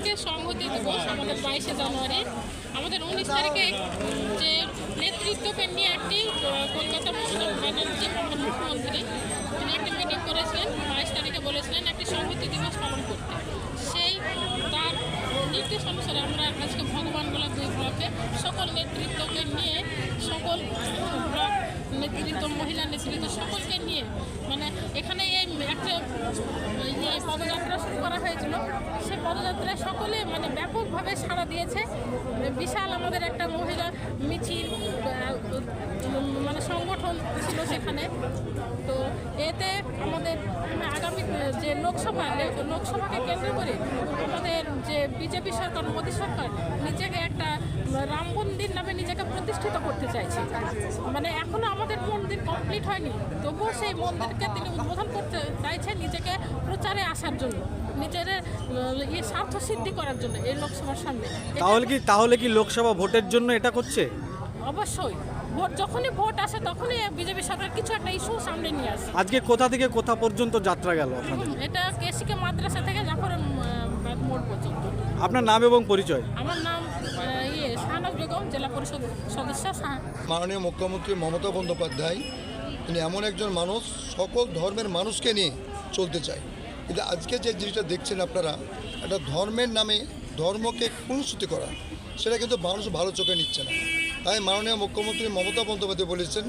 আজকে সংহতি দিবস আমাদের বাইশে জানুয়ারি। আমাদের উনিশ তারিখে যে নেতৃত্বকে নিয়ে একটি কলকাতা মমতা ব্যানার্জি মুখ্যমন্ত্রী, তিনি একটি মিটিং করেছিলেন, বাইশ তারিখে বলেছিলেন একটি সংহতি দিবস পালন করতে। সেই, তার নির্দেশ অনুসারে আমরা আজকে ভগবানগোলা দুই ব্লকে সকল নেতৃত্বকে নিয়ে, সকল ব্লক নেতৃত্ব, মহিলা নেতৃত্ব সকলকে নিয়ে মানে এখানে এই একটা ইয়ে পদযাত্রা শুরু করা হয়েছিল। পদযাত্রায় সকলে মানে ব্যাপকভাবে সাড়া দিয়েছে। বিশাল আমাদের একটা মহিলা মিছিল মানে সংগঠন ছিল সেখানে। তো এতে আমাদের আগামী, যে লোকসভা, লোকসভাকে কেন্দ্র করে আমাদের যে বিজেপি সরকার, মোদী সরকার নিজেকে একটা রাম মন্দির নামে নিজেকে প্রতিষ্ঠিত করতে চাইছে। মানে এখনও আমাদের মন্দির কমপ্লিট হয়নি। তবুও সেই মন্দিরকে তিনি উদ্বোধন করতে চাইছে নিজেকে প্রচারে আসার জন্য। নিজের ইয়ে স্বার্থ সিদ্ধি করার জন্য এই লোকসভার সামনে। তাহলে কি তাহলে কি লোকসভা ভোটের জন্য এটা করছে? অবশ্যই। ভোট যখনই ভোট আসে তখনই বিজেপি সরকার কিছু একটা ইস্যু সামনে নিয়ে আসে। আজকে কোথা থেকে কোথা পর্যন্ত যাত্রা গেল আপনাদের? এটা কেসিকে মাদ্রাসা থেকে জাফর মোড় পর্যন্ত। আপনার নাম এবং পরিচয়? আমার নাম ইয়ে শাহনাজ বেগম জেলা পরিষদ সদস্য মাননীয় মুখ্যমন্ত্রী মমতা বন্দ্যোপাধ্যায় তিনি এমন একজন মানুষ সকল ধর্মের মানুষকে নিয়ে চলতে চায়। কিন্তু আজকে যে জিনিসটা দেখছেন আপনারা, একটা ধর্মের নামে ধর্মকে কুলসুতি করা, সেটা কিন্তু মানুষ ভালো চোখে নিচ্ছে না। তাই মাননীয় মুখ্যমন্ত্রী মমতা বন্দ্যোপাধ্যায় বলেছেন,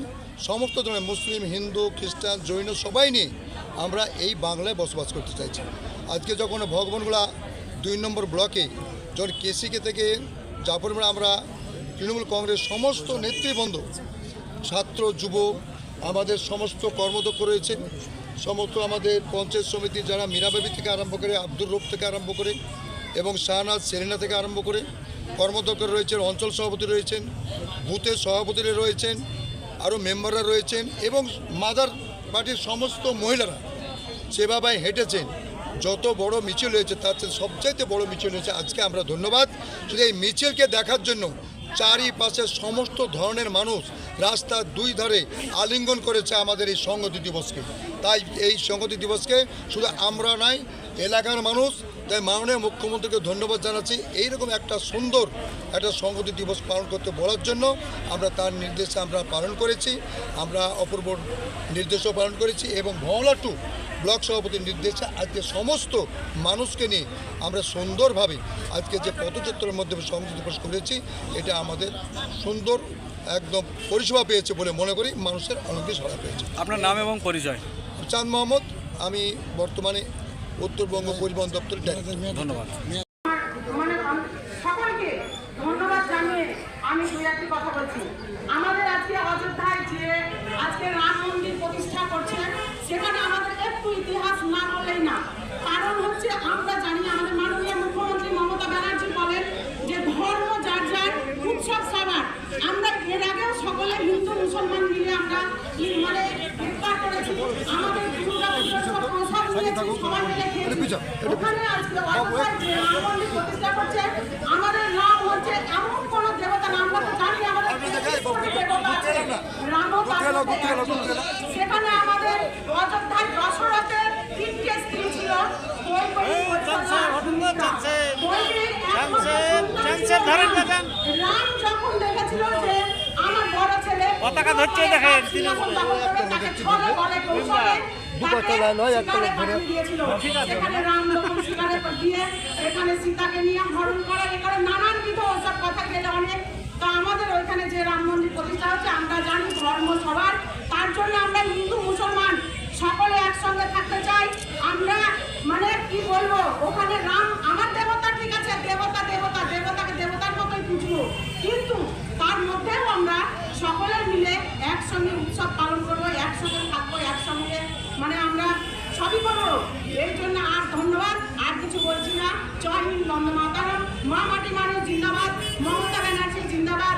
সমস্ত ধরনের মুসলিম, হিন্দু, খ্রিস্টান, জৈন সবাই নিয়ে আমরা এই বাংলায় বসবাস করতে চাইছি। আজকে যখন ভগবানগুলা দুই নম্বর ব্লকে, যখন কেসিকে থেকে জাফর আমরা তৃণমূল কংগ্রেস সমস্ত নেতৃবৃন্দ, ছাত্র যুব আমাদের সমস্ত কর্মদক্ষ রয়েছেন সমস্ত আমাদের পঞ্চায়েত সমিতি যারা মীরাবাবি থেকে আরম্ভ করে আব্দুর রূপ থেকে আরম্ভ করে এবং শাহনাজ সেরিনা থেকে আরম্ভ করে কর্মদক্ষ রয়েছেন, অঞ্চল সভাপতি রয়েছেন, বুথের সভাপতিরা রয়েছেন, আরও মেম্বাররা রয়েছেন এবং মাদার পার্টির সমস্ত মহিলারা সেভাবে হেঁটেছেন। যত বড় মিছিল হয়েছে তার চেয়ে সবচাইতে বড় মিছিল হয়েছে। আজকে আমরা ধন্যবাদ। শুধু এই মিছিলকে দেখার জন্য চারিপাশে সমস্ত ধরনের মানুষ রাস্তার দুই ধারে আলিঙ্গন করেছে আমাদের এই সংগতি দিবসকে। তাই এই সংহতি দিবসকে শুধু আমরা নাই এলাকার মানুষ, তাই মাননীয় মুখ্যমন্ত্রীকে ধন্যবাদ জানাচ্ছি। এইরকম একটা সুন্দর একটা সংহতি দিবস পালন করতে বলার জন্য আমরা তার নির্দেশে আমরা পালন করেছি, আমরা অপূর্ব নির্দেশও পালন করেছি এবং ভমলা টু ব্লক সভাপতির নির্দেশে আজকে সমস্ত মানুষকে নিয়ে আমরা সুন্দরভাবে আজকে যে পদযাত্রার মধ্যে সংগতি দিবস করেছি, এটা আমাদের সুন্দর, একদম পরিষেবা পেয়েছে বলে মনে করি, মানুষের অনেক সাড়া পেয়েছে। আপনার নাম এবং পরিচয়? চাঁদ মোহাম্মদ আমি বর্তমানে উত্তরবঙ্গ পরিবহন দপ্তর ধন্যবাদ। মানে সকলকে ধন্যবাদ জানিয়ে আমি দুই একটি কথা বলছি। আমাদের আজকে অযোধ্যায় যে আজকে রাম মন্দির প্রতিষ্ঠা করছে সেখানে আমাদের একটু ইতিহাস না বললেই না। কারণ হচ্ছে আমরা জানি আমাদের মাননীয় মুখ্যমন্ত্রী মমতা ব্যানার্জি বলেন যে ধর্ম যার যার উৎসব সবার আমরা এর আগেও সকলে হিন্দু মুসলমান মিলে আমরা ই- মানে করেছি। আমাদের ওখানে আজকে প্রতিষ্ঠা করছে হচ্ছে এমন কোন দেবতা না আমরা তো জানি আমাদের সেখানে আমাদের অযোধ্যায় দশরথের তিনটে স্ত্রী ছিল। কৈকেয়ী, কৌশল্যা, কৈকেয়ীর একমাত্র সন্তান ছিল রাম। রাম যখন দেখেছিল যে আমার বড় ছেলে পতাকা ধরছে দেখেন তাকে ছলে বলে কৌশলে সেখানে রাম যখন শিকারে দিয়ে এখানে সীতাকে নিয়ে হরণ করা এখানে নানানবিধ ওসব কথা গেলে অনেক। তো আমাদের ওইখানে যে রাম মন্দির প্রতিষ্ঠা হচ্ছে আমরা জানি ধর্ম সবার। তার জন্য আমরা হিন্দু মুসলমান সকলে একসঙ্গে থাকতে চাই। আমরা মানে কি বলব ওখানে রাম আমার দেবতা ঠিক আছে দেবতা দেবতা দেবতাকে দেবতার মতোই পুজবো কিন্তু তার মধ্যেও আমরা সকলে মিলে একসঙ্গে উৎসব পালন করব, একসঙ্গে থাকব, একসঙ্গে মানে আমরা সবই করব। এই জন্য আর ধন্যবাদ, আর কিছু বলছি না। জয় হিন্দ, বন্দে মাতারাম। মা মাটি মানুষ জিন্দাবাদ। মমতা ব্যানার্জি, জিন্দাবাদ।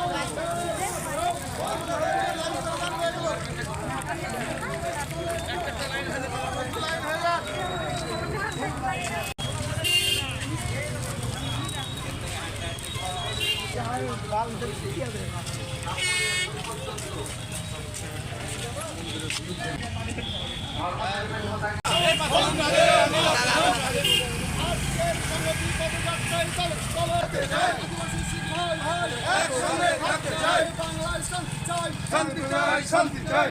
শান্তি চাই শান্তি চাই।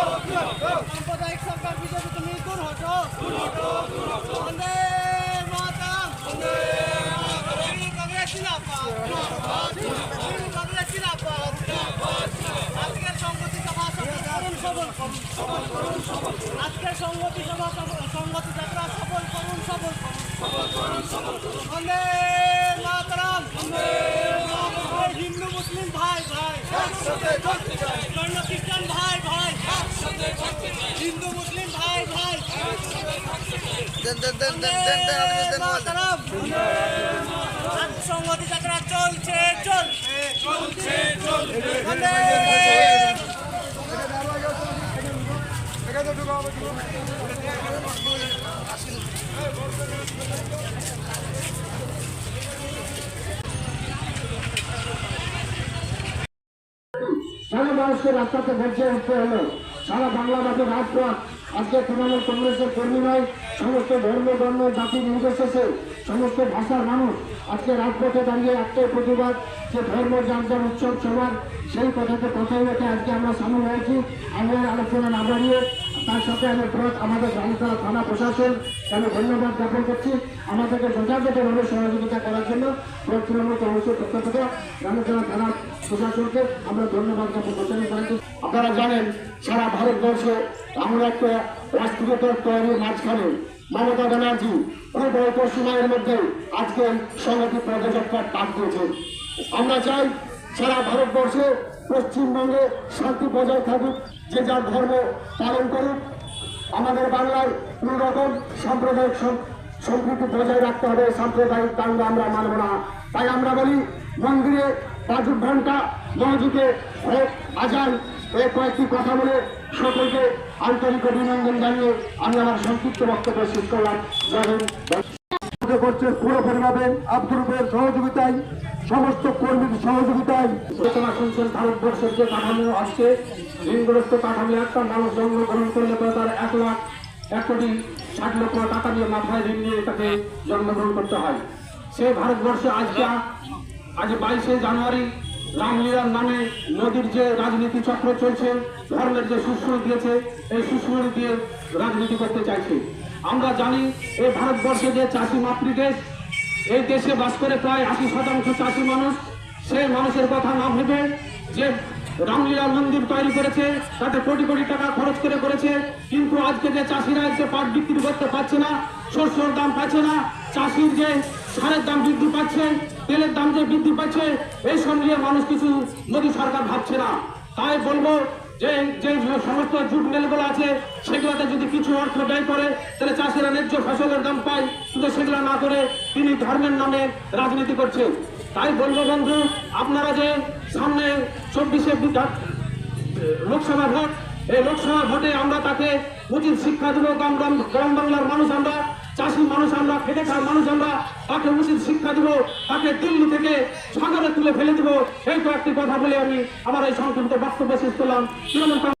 সাম্প্রদায়িক সরকার বিজেপি তুমি দূর হটো বন্দে মাতরম বন্দে কংগ্রেস জিন্দাবাদ কংগ্রেস জিন্দাবাদ আজকের সংগতি সভা সফল করুন সবল করুন আজকের সংগতি সভা সফল- সংগতি যাত্রা সফল করুন সফল করুন বন্দে মাতরম বন্দে হিন্দু মুসলিম ভাই ভাই জৈন খ্রিস্টান ভাই ভাই হিন্দু মুসলিম ভাই ভাই সংহতি যাত্রা চলছে চলছে চলছে সারা রাস্তাতে ভেসে উঠতে হলো। সারা বাংলাদেশের রাজপথ। আজকে তৃণমূল কংগ্রেসের কর্মী নয়, সমস্ত ধর্ম ধর্ম জাতি নির্বিশেষে সমস্ত ভাষার মানুষ আজকে রাজপথে দাঁড়িয়ে একটাই প্রতিবাদ, যে ধর্ম যার যার উৎসব সবার সেই কথাতে কথাই রেখে আজকে আমরা সামিল হয়েছি। আমরা আলোচনা না বাড়িয়ে তার সাথে আমি আমাদের গ্রামতলা থানা প্রশাসন আমি ধন্যবাদ জ্ঞাপন করছি, আমাদেরকে যথাযথভাবে সহযোগিতা করার জন্য তৃণমূল কংগ্রেসের পক্ষ থেকে গ্রামতলা থানা প্রশাসনকে আমরা ধন্যবাদ জ্ঞাপন করতে আপনারা জানেন, সারা ভারতবর্ষে আমরা একটা অস্থিরতার তৈরির মাঝখানে মমতা ব্যানার্জি খুব অল্প সময়ের মধ্যে আজকে সংহতি পদযাত্রার ডাক দিয়েছে আমরা চাই সারা ভারতবর্ষে পশ্চিমবঙ্গে শান্তি বজায় থাকুক যে যার ধর্ম পালন করুক, আমাদের বাংলায় কোন রকম সাম্প্রদায়িক সম- সম্প্রীতি বজায় রাখতে হবে। সাম্প্রদায়িক দাঙ্গা আমরা মানব না। তাই আমরা বলি, মন্দিরে পাঁচ ঘণ্টা মসজিদে আজান এই কয়েকটি কথা বলে সকলকে আন্তরিক অভিনন্দন জানিয়ে আমি আমার সংক্ষিপ্ত বক্তব্য শেষ করলাম। জয় সাহায্য করছে পুরোপুরিভাবে আব্দুল রুবের সহযোগিতায়, সমস্ত কর্মীর সহযোগিতায়। আলোচনা শুনছেন ভারতবর্ষের যে কাঠামো আসছে ঋণগ্রস্ত কাঠামো একটা মানুষ জন্মগ্রহণ করলে পরে তার এক লাখ, এক কোটি ষাট লক্ষ টাকা দিয়ে মাথায় ঋণ নিয়ে তাকে জন্মগ্রহণ করতে হয়। সে ভারতবর্ষে আজকে, আজ বাইশে জানুয়ারি, রামলীলার নামে নদীর যে রাজনীতি চক্র চলছে, ধর্মের যে সুশ্রয় দিয়েছে, এই সুশ্রয় দিয়ে রাজনীতি করতে চাইছে। আমরা জানি এই ভারতবর্ষে যে চাষি মাতৃ দেশ এই দেশে বাস করে প্রায় আশি শতাংশ চাষি মানুষ, সেই মানুষের কথা না ভেবে যে রামলীলা মন্দির তৈরি করেছে, তাতে কোটি কোটি টাকা খরচ করে করেছে, কিন্তু আজকে যে চাষিরা যে পাট বিক্রি করতে পারছে না শস্যর দাম পাচ্ছে না, চাষির যে সারের দাম বৃদ্ধি পাচ্ছে, তেলের দাম যে বৃদ্ধি পাচ্ছে এইসব নিয়ে মানুষ কিছু মোদী সরকার ভাবছে না। তাই বলব যে যে সমস্ত জুট মিলগুলো আছে, সেগুলোতে যদি কিছু অর্থ ব্যয় করে, তাহলে চাষিরা ন্যায্য ফসলের দাম পায়। কিন্তু সেগুলো না করে তিনি ধর্মের নামে রাজনীতি করছে তাই বলব বন্ধু, আপনারা যে সামনে চব্বিশে লোকসভা ভোট, এই লোকসভা ভোটে আমরা তাকে উচিত শিক্ষা দেবো। গ্রাম গ্রাম বাংলার মানুষ আমরা চাষি মানুষ আমরা খেটে খাওয়ার মানুষ আমরা, তাকে উচিত শিক্ষা দেবো, তাকে দিল্লি থেকে সাগরে তুলে ফেলে দেবো। এই কয়েকটি কথা বলে আমি আমার এই সংক্ষিপ্ত বক্তব্য শেষ করলাম। তৃণমূল